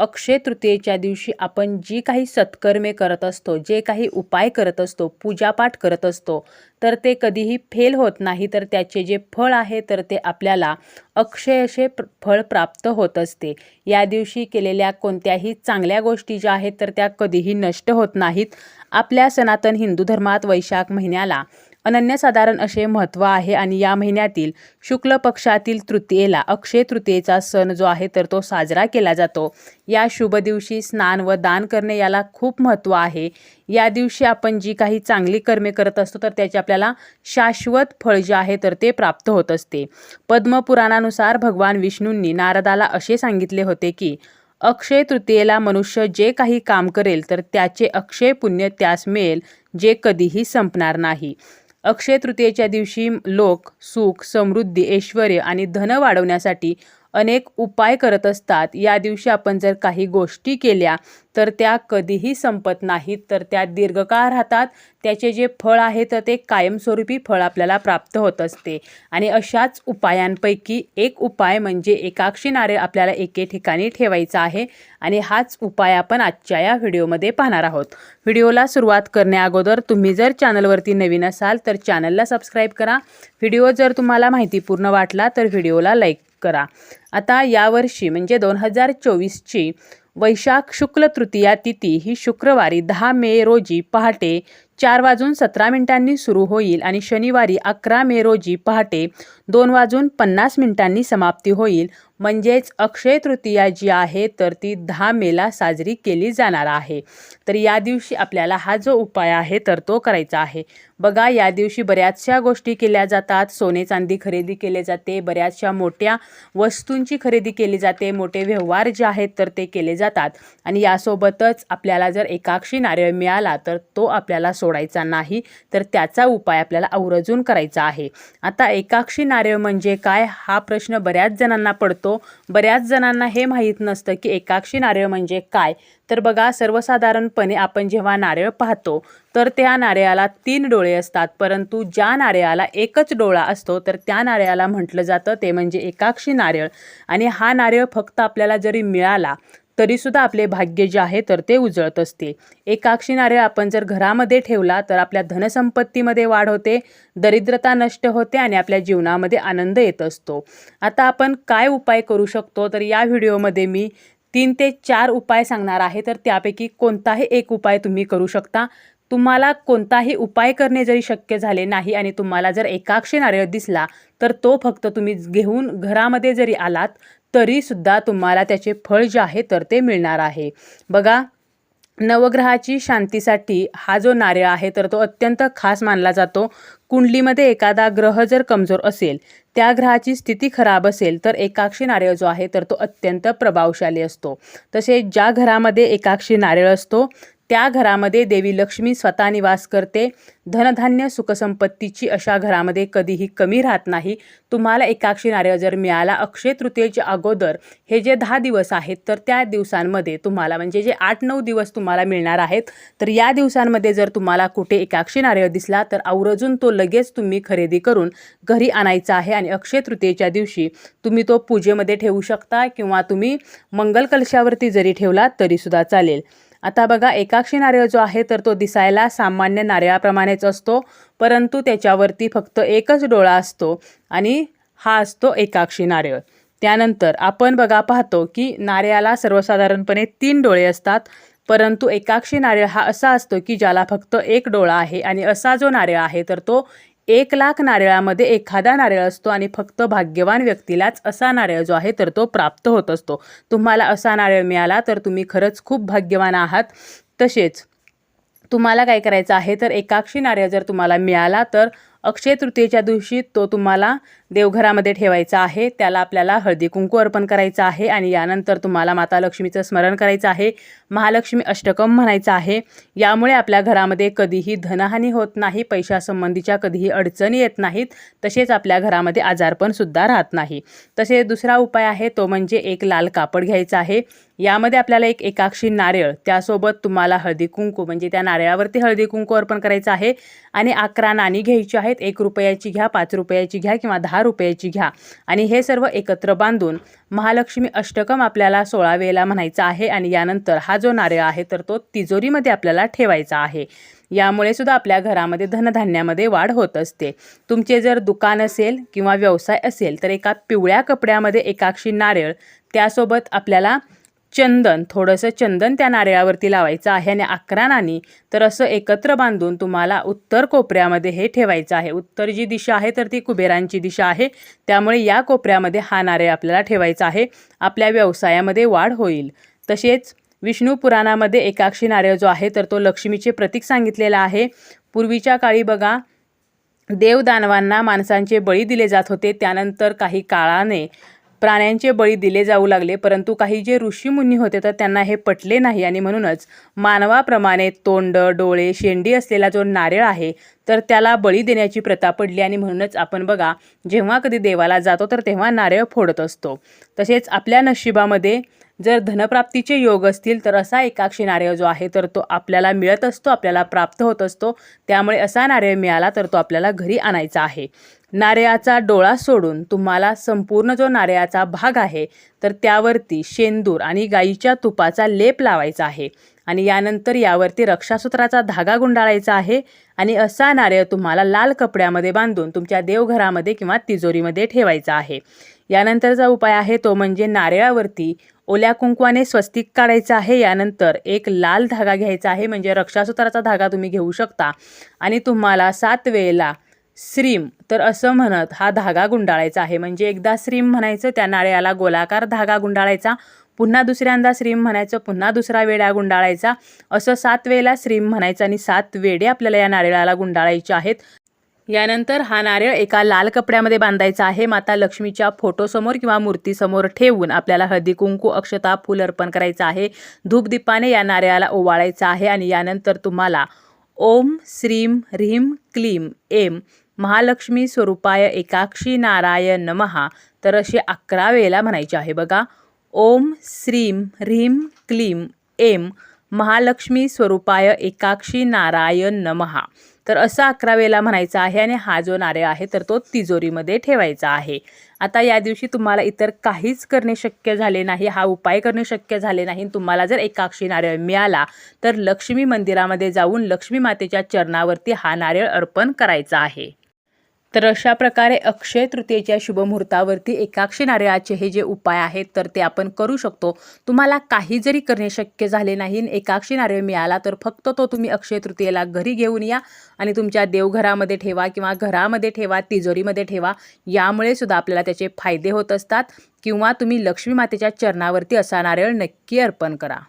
अक्षय तृतीयेच्या दिवशी आपण जी काही सत्कर्मे करत असतो जे काही उपाय करत असतो पूजापाठ करत असतो तर ते कधीही फेल होत नाही तर त्याचे जे फळ आहे तर ते आपल्याला अक्षय असे प्र फळ प्राप्त होत असते. या दिवशी केलेल्या कोणत्याही चांगल्या गोष्टी ज्या आहेत तर त्या कधीही नष्ट होत नाहीत. आपल्या सनातन हिंदू धर्मात वैशाख महिन्याला अनन्यसाधारण असे महत्त्व आहे आणि या महिन्यातील शुक्ल पक्षातील तृतीयेला अक्षय तृतीयेचा सण जो आहे तर तो साजरा केला जातो. या शुभ दिवशी स्नान व दान करणे याला खूप महत्त्व आहे. या दिवशी आपण जी काही चांगली कर्मे करत असतो तर त्याचे आपल्याला शाश्वत फळ जे आहे तर ते प्राप्त होत असते. पद्मपुराणानुसार भगवान विष्णूंनी नारदाला असे सांगितले होते की अक्षय तृतीयेला मनुष्य जे काही काम करेल तर त्याचे अक्षय पुण्य त्यास मिळेल जे कधीही संपणार नाही. अक्षय तृतीयेच्या दिवशी लोक सुख समृद्धी ऐश्वर आणि धन वाढवण्यासाठी अनेक उपाय करत असतात. या दिवशी आपण जर काही गोष्टी केल्या तर त्या कधीही संपत नाहीत. तर त्या दीर्घकाळ राहतात. त्याचे जे फळ आहे तर ते कायमस्वरूपी फळ आपल्याला प्राप्त होत असते. आणि अशाच उपायांपैकी एक उपाय म्हणजे एकाक्षी नारळ आपल्याला एके ठिकाणी ठेवायचा आहे. आणि हाच उपाय आपण आजच्या या व्हिडिओमध्ये पाहणार आहोत. व्हिडिओला सुरुवात करण्याअगोदर तुम्ही जर चॅनलवरती नवीन असाल तर चॅनलला सबस्क्राईब करा. व्हिडिओ जर तुम्हाला माहितीपूर्ण वाटला तर व्हिडिओला लाईक करा. आता यावर्षी म्हणजे दोन हजार चोवीसची वैशाख शुक्ल तृतीया तिथी ही शुक्रवारी दहा मे रोजी पहाटे चार वाजून सतरा मिनिटांनी सुरू होईल आणि शनिवारी अकरा मे रोजी पहाटे दोन वाजून पन्नास मिनिटांनी समाप्ती होईल. म्हणजेच अक्षय तृतीया जी आहे तर ती दहा मेला साजरी केली जाणार आहे. तर या दिवशी आपल्याला हा जो उपाय आहे तर तो करायचा आहे. बघा या दिवशी बऱ्याचशा गोष्टी केल्या जातात. सोने चांदी खरेदी केले जाते. बऱ्याचशा मोठ्या वस्तूंची खरेदी केली जाते. मोठे व्यवहार जे आहेत तर ते केले जातात. आणि यासोबतच आपल्याला जर एकाक्षी नारळ मिळाला तर तो आपल्याला सोडायचा नाही तर त्याचा उपाय आपल्याला आवर्जून करायचा आहे. आता एकाक्षी नारळ म्हणजे काय? हा प्रश्न बऱ्याच जणांना पडतो. बऱ्याच जणांना हे माहीत नसतं की एकाक्षी नारळ म्हणजे काय. तर बघा सर्वसाधारणपणे आपण जेव्हा नारळ पाहतो तर त्या नारळाला तीन डोळे असतात परंतु ज्या नारळाला एकच डोळा असतो तर त्या नारळाला म्हटलं जातं ते म्हणजे एकाक्षी नारळ. आणि हा नारळ फक्त आपल्याला जरी मिळाला तरीसुद्धा आपले भाग्य जे आहे तर ते उजळत असते. एकाक्षी नारळ आपण जर घरामध्ये ठेवला तर आपल्या धनसंपत्तीमध्ये वाढ होते दरिद्रता नष्ट होते आणि आपल्या जीवनामध्ये आनंद येत असतो. आता आपण काय उपाय करू शकतो? तर या व्हिडिओमध्ये मी तीन ते चार उपाय सांगणार आहे तर त्यापैकी कोणताही एक उपाय तुम्ही करू शकता. तुम्हाला कोणताही उपाय करणे जरी शक्य झाले नाही आणि तुम्हाला जर एकाक्षी नारळ दिसला तर तो फक्त तुम्ही घेऊन घरामध्ये जरी आलात तरीसुद्धा तुम्हाला त्याचे फळ जे आहे तर ते मिळणार आहे. बघा नवग्रहाची शांतीसाठी हा जो नारळ आहे तर तो अत्यंत खास मानला जातो. कुंडलीमध्ये एखादा ग्रह जर कमजोर असेल त्या ग्रहाची स्थिती खराब असेल तर एकाक्षी नारळ जो आहे तर तो अत्यंत प्रभावशाली असतो. तसेच ज्या घरामध्ये एकाक्षी नारळ असतो त्या घरामध्ये देवी लक्ष्मी स्वतः निवास करते. धनधान्य सुखसंपत्तीची अशा घरामध्ये कधीही कमी राहत नाही. तुम्हाला एकाक्षी नारळ जर मिळाला अक्षय तृतीयेच्या अगोदर हे जे दहा दिवस आहेत तर त्या दिवसांमध्ये तुम्हाला म्हणजे जे आठ नऊ दिवस तुम्हाला मिळणार आहेत तर या दिवसांमध्ये जर तुम्हाला कुठे एकाक्षी नारळ दिसला तर आवर्जून तो लगेच तुम्ही खरेदी करून घरी आणायचा आहे आणि अक्षय तृतीयेच्या दिवशी तुम्ही तो पूजेमध्ये ठेवू शकता किंवा तुम्ही मंगल कलशावरती जरी ठेवला तरीसुद्धा चालेल. आता बघा एकाक्षी नारळ जो आहे तर तो दिसायला सामान्य नारळाप्रमाणेच असतो परंतु त्याच्यावरती फक्त एकच डोळा असतो आणि हा असतो एकाक्षी नारळ. त्यानंतर आपण बघा पाहतो की नारळाला सर्वसाधारणपणे तीन डोळे असतात परंतु एकाक्षी नारळ हा असा असतो की ज्याला फक्त एक डोळा आहे आणि असा जो नारळ आहे तर तो एक लाख नारळामध्ये एखादा नारळ असतो आणि फक्त भाग्यवान व्यक्तीलाच असा नारळ जो आहे तर तो प्राप्त होत असतो. तुम्हाला असा नारळ मिळाला तर तुम्ही खरंच खूप भाग्यवान आहात. तसेच तुम्हाला काय करायचं आहे तर एकाक्षी नारळ जर तुम्हाला मिळाला तर अक्षय तृतीयेच्या दिवशी तो तुम्हाला देवघरामध्ये ठेवायचा आहे. त्याला आपल्याला हळदी कुंकू अर्पण करायचं आहे आणि यानंतर तुम्हाला माता लक्ष्मीचं स्मरण करायचं आहे. महालक्ष्मी अष्टकम म्हणायचं आहे. यामुळे आपल्या घरामध्ये कधीही धनहानी होत नाही पैशासंबंधीच्या कधीही अडचणी येत नाहीत तसेच आपल्या घरामध्ये आजारपणसुद्धा राहत नाही. तसेच दुसरा उपाय आहे तो म्हणजे एक लाल कापड घ्यायचा आहे. यामध्ये आपल्याला एक एकाक्षी नारळ त्यासोबत तुम्हाला हळदी कुंकू म्हणजे त्या नारळावरती हळदी कुंकू अर्पण करायचं आहे. आणि अकरा नाणी घ्यायची आहेत. एक रुपयाची घ्या पाच रुपयाची घ्या किंवा दहा रुपयाची घ्या. आणि हे सर्व एकत्र बांधून महालक्ष्मी अष्टकम आपल्याला सोळा वेळेला म्हणायचा आहे. आणि यानंतर हा जो नारळ आहे तर तो तिजोरीमध्ये आपल्याला ठेवायचा आहे. यामुळे सुद्धा आपल्या घरामध्ये धनधान्यामध्ये वाढ होत असते. तुमचे जर दुकान असेल किंवा व्यवसाय असेल तर एका पिवळ्या कपड्यामध्ये एकाक्षी नारळ त्यासोबत आपल्याला चंदन थोडंसं चंदन त्या नारळावरती लावायचं आहे आणि अकरा नाणी तर असं एकत्र बांधून तुम्हाला उत्तर कोपऱ्यामध्ये हे ठेवायचं आहे. उत्तर जी दिशा आहे तर ती कुबेरांची दिशा आहे. त्यामुळे या कोपऱ्यामध्ये हा नारळ आपल्याला ठेवायचा आहे. आपल्या व्यवसायामध्ये वाढ होईल. तसेच विष्णू पुराणामध्ये एकाक्षी नारळ जो आहे तर तो लक्ष्मीचे प्रतीक सांगितलेला आहे. पूर्वीच्या काळी बघा देवदानवांना माणसांचे बळी दिले जात होते. त्यानंतर काही काळाने प्राण्यांचे बळी दिले जाऊ लागले परंतु काही जे ऋषीमुनी होते तर त्यांना हे पटले नाही. आणि म्हणूनच मानवाप्रमाणे तोंड डोळे शेंडी असलेला जो नारळ आहे तर त्याला बळी देण्याची प्रथा पडली. आणि म्हणूनच आपण बघा जेव्हा कधी देवाला जातो तर तेव्हा नारळ फोडत असतो. तसेच आपल्या नशिबामध्ये जर धनप्राप्तीचे योग असतील तर असा एकाक्षी नारळ जो आहे तर तो आपल्याला मिळत असतो आपल्याला प्राप्त होत असतो. त्यामुळे असा नारळ मिळाला तर तो आपल्याला घरी आणायचा आहे. नारळाचा डोळा सोडून तुम्हाला संपूर्ण जो नारळाचा भाग आहे तर त्यावरती शेंदूर आणि गाईच्या तुपाचा लेप लावायचा आहे. आणि यानंतर यावरती रक्षासूत्राचा धागा गुंडाळायचा आहे आणि असा नारळ तुम्हाला लाल कपड्यामध्ये बांधून तुमच्या देवघरामध्ये किंवा तिजोरीमध्ये ठेवायचा आहे. यानंतरचा उपाय आहे तो म्हणजे नारळावरती ओल्या कुंकवाने स्वस्तिक काढायचं आहे. यानंतर एक लाल धागा घ्यायचा आहे म्हणजे रक्षासूत्राचा धागा तुम्ही घेऊ शकता. आणि तुम्हाला सात वेळेला श्रीम. तर असं म्हणत हा धागा गुंडाळायचा आहे. म्हणजे एकदा श्रीम म्हणायचं त्या नारळाला गोलाकार धागा गुंडाळायचा. पुन्हा दुसऱ्यांदा श्रीम म्हणायचं पुन्हा दुसरा वेड्या गुंडाळायचा. असं सात वेळेला श्रीम म्हणायचं आणि सात वेडे आपल्याला या नारळाला गुंडाळायचे आहेत. यानंतर हा नारळ एका लाल कपड्यामध्ये बांधायचा आहे. माता लक्ष्मीच्या फोटोसमोर किंवा मूर्तीसमोर ठेवून आपल्याला हळदी कुंकू अक्षता फूल अर्पण करायचं आहे. धूपदीपाने या नारळाला ओवाळायचं आहे. आणि यानंतर तुम्हाला ओम श्रीम ह्रीम क्लीम एम महालक्ष्मी स्वरूपाय एकाक्षी नारायण नमहा. तर असे अकरा वेळेला म्हणायचे आहे बघा. ओम श्रीम ह्रीम क्लीम एम महालक्ष्मी स्वरूपाय एकाक्षी नारायण नमहा. तर असं अकरा वेळेला म्हणायचं आहे आणि हा जो नारळ आहे तर तो तिजोरीमध्ये ठेवायचा आहे. आता या दिवशी तुम्हाला इतर काहीच करणे शक्य झाले नाही हा उपाय करणे शक्य झाले नाही. तुम्हाला जर एकाक्षी नारळ मिळाला तर लक्ष्मी मंदिरामध्ये जाऊन लक्ष्मी मातेच्या चरणावरती हा नारळ अर्पण करायचा आहे. तर अशा प्रकारे अक्षय तृतीयेच्या शुभमुहूर्तावरती एकाक्षी नारळाचे हे जे उपाय आहेत तर ते आपण करू शकतो. तुम्हाला काही जरी करणे शक्य झाले नाही एकाक्षी नारळ मिळाला तर फक्त तो तुम्ही अक्षय तृतीयेला घरी घेऊन या आणि तुमच्या देवघरामध्ये ठेवा किंवा घरामध्ये ठेवा तिजोरीमध्ये ठेवा. यामुळे सुद्धा आपल्याला त्याचे फायदे होत असतात किंवा तुम्ही लक्ष्मी मातेच्या चरणावरती असा नारळ नक्की अर्पण करा.